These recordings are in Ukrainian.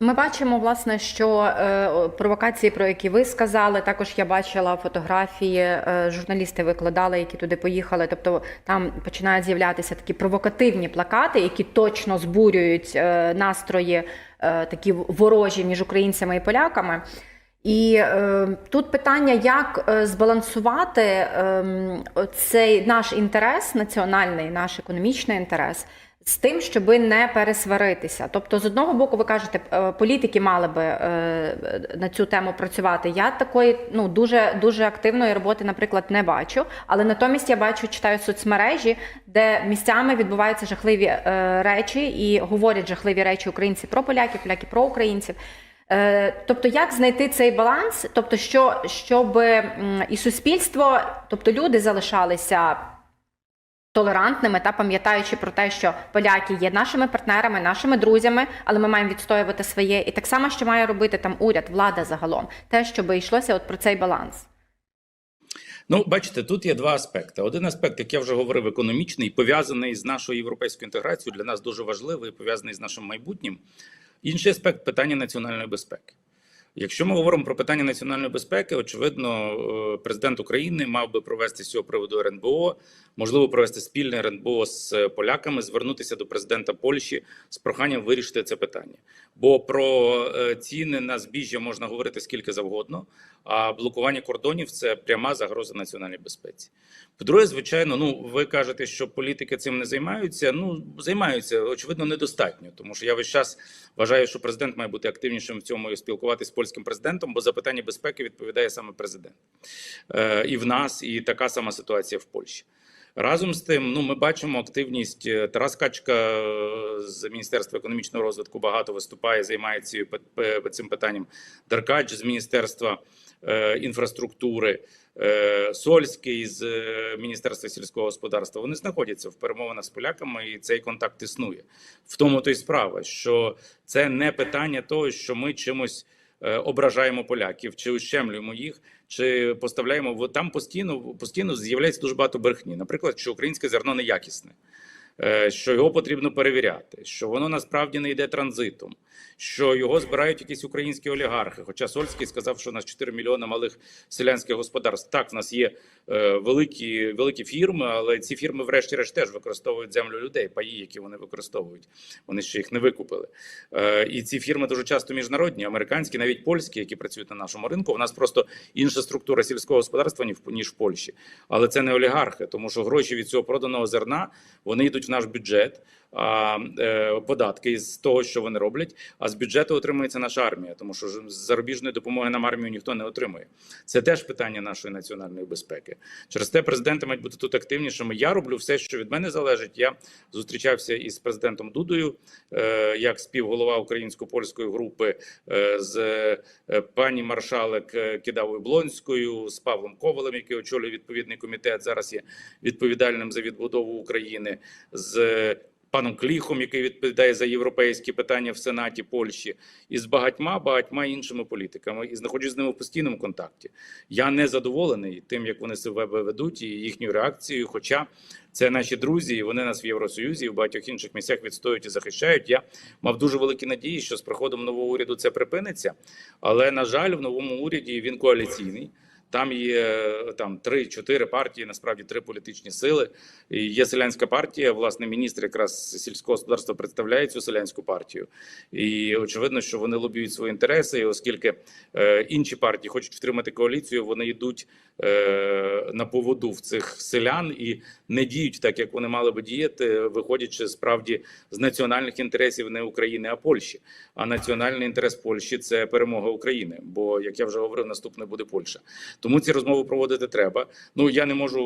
Ми бачимо, власне, що е, провокації, про які ви сказали, також я бачила фотографії, е, журналісти викладали, які туди поїхали. Тобто там починають з'являтися такі провокативні плакати, які точно збурюють е, настрої е, такі ворожі між українцями і поляками. І е, тут питання, як е, збалансувати е, цей наш інтерес, національний, наш економічний інтерес, з тим, щоб не пересваритися. Тобто, з одного боку, ви кажете, е, політики мали би е, на цю тему працювати. Я такої ну дуже дуже активної роботи, наприклад, не бачу. Але натомість я бачу, читаю соцмережі, де місцями відбуваються жахливі е, речі і говорять жахливі речі українці про поляків, поляки про українців. Тобто, як знайти цей баланс? Тобто, що щоб і суспільство, тобто люди залишалися толерантними та пам'ятаючи про те, що поляки є нашими партнерами, нашими друзями, але ми маємо відстоювати своє. І так само, що має робити там уряд, влада загалом, те, щоб йшлося от про цей баланс. Ну, бачите, тут є два аспекти. Один аспект, як я вже говорив, економічний, пов'язаний з нашою європейською інтеграцією, для нас дуже важливий, пов'язаний з нашим майбутнім. Інший аспект питання національної безпеки. Якщо ми говоримо про питання національної безпеки, очевидно, е, президент України мав би провести з цього приводу РНБО, можливо, провести спільне РНБО з поляками, звернутися до президента Польщі з проханням вирішити це питання. Бо про е, ціни на збіжжя можна говорити скільки завгодно, а блокування кордонів це пряма загроза національній безпеці. По-друге, звичайно, ну ви кажете, що політики цим не займаються. Ну займаються очевидно недостатньо, тому що я весь час вважаю, що президент має бути активнішим в цьому і спілкуватися з польським президентом, бо за питання безпеки відповідає саме президент. Е, і в нас, і така сама ситуація в Польщі. Разом з тим, ну ми бачимо активність е, Тарас Качка е, з Міністерства економічного розвитку багато виступає, займається цим питанням. Деркач з Міністерства е, інфраструктури, Сольський з Міністерства сільського господарства. Вони знаходяться в перемовинах з поляками, і цей контакт існує. В тому то й справа, що це не питання того, що ми чимось ображаємо поляків чи ущемлюємо їх, чи поставляємо там постійно постійно з'являється дуже багато брехні. Наприклад, що українське зерно неякісне. Е, Що його потрібно перевіряти, що воно насправді не йде транзитом, що його збирають якісь українські олігархи. Хоча Сольський сказав, що у нас 4 мільйони малих селянських господарств. Так, в нас є е, великі великі фірми, але ці фірми, врешті-решт, теж використовують землю людей, паї, які вони використовують. Вони ще їх не викупили. Е, і ці фірми дуже часто міжнародні, американські, навіть польські, які працюють на нашому ринку. У нас просто інша структура сільського господарства ніж в Польщі. Але це не олігархи, тому що гроші від цього проданого зерна вони йдуть наш бюджет. Е, податки з того, що вони роблять, а з бюджету отримується наша армія, тому що з зарубіжної допомоги нам армію ніхто не отримує. Це теж питання нашої національної безпеки. Через те президенти мають бути тут активнішими. Я роблю все, що від мене залежить. Я зустрічався із президентом Дудою, е, як співголова українсько-польської групи, е, з пані маршалек Кидавою Блонською, з Павлом Ковалем, який очолює відповідний комітет. Зараз є відповідальним за відбудову України. з Паном Кліхом, який відповідає за європейські питання в Сенаті Польщі, і з багатьма багатьма іншими політиками, і знаходжусь з ними в постійному контакті. Я не задоволений тим, як вони себе ведуть і їхньою реакцією. Хоча це наші друзі, і вони нас в Євросоюзі і в багатьох інших місцях відстоюють і захищають. Я мав дуже великі надії, що з приходом нового уряду це припиниться. Але на жаль, в новому уряді він коаліційний. Там є е, там три-чотири партії, насправді три політичні сили. І Є селянська партія. Власне, міністр якраз сільського господарства представляє цю селянську партію. І очевидно, що вони лобіюють свої інтереси. І оскільки е, інші партії хочуть втримати коаліцію, вони йдуть е, на поводу в цих селян і не діють так, як вони мали би діяти, виходячи справді з національних інтересів не України, а Польщі. А національний інтерес Польщі це перемога України. Бо, як я вже говорив, наступне буде Польща. Тому ці розмови проводити треба. Ну я не можу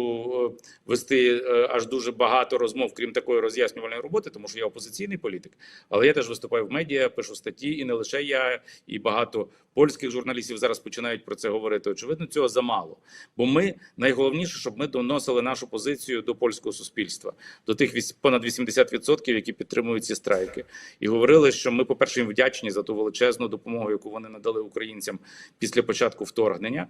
е, вести е, аж дуже багато розмов, крім такої роз'яснювальної роботи, тому що я опозиційний політик. Але я теж виступаю в медіа, пишу статті, і не лише я, і багато польських журналістів зараз починають про це говорити. Очевидно, цього замало. Бо ми найголовніше, щоб ми доносили нашу позицію до польського суспільства, до тих понад 80%, які підтримують ці страйки, і говорили, що ми, по перше, їм вдячні за ту величезну допомогу, яку вони надали українцям після початку вторгнення.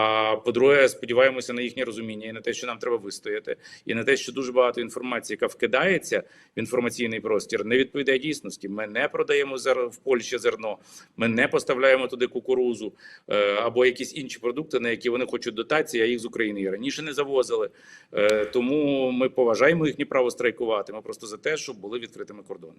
А по-друге, сподіваємося на їхнє розуміння і на те, що нам треба вистояти, і на те, що дуже багато інформації, яка вкидається в інформаційний простір, не відповідає дійсності. Ми не продаємо в Польщі зерно, ми не поставляємо туди кукурузу е, або якісь інші продукти, на які вони хочуть дотації, а їх з України і раніше не завозили. Е, тому ми поважаємо їхнє право страйкувати. Ми просто за те, щоб були відкритими кордони.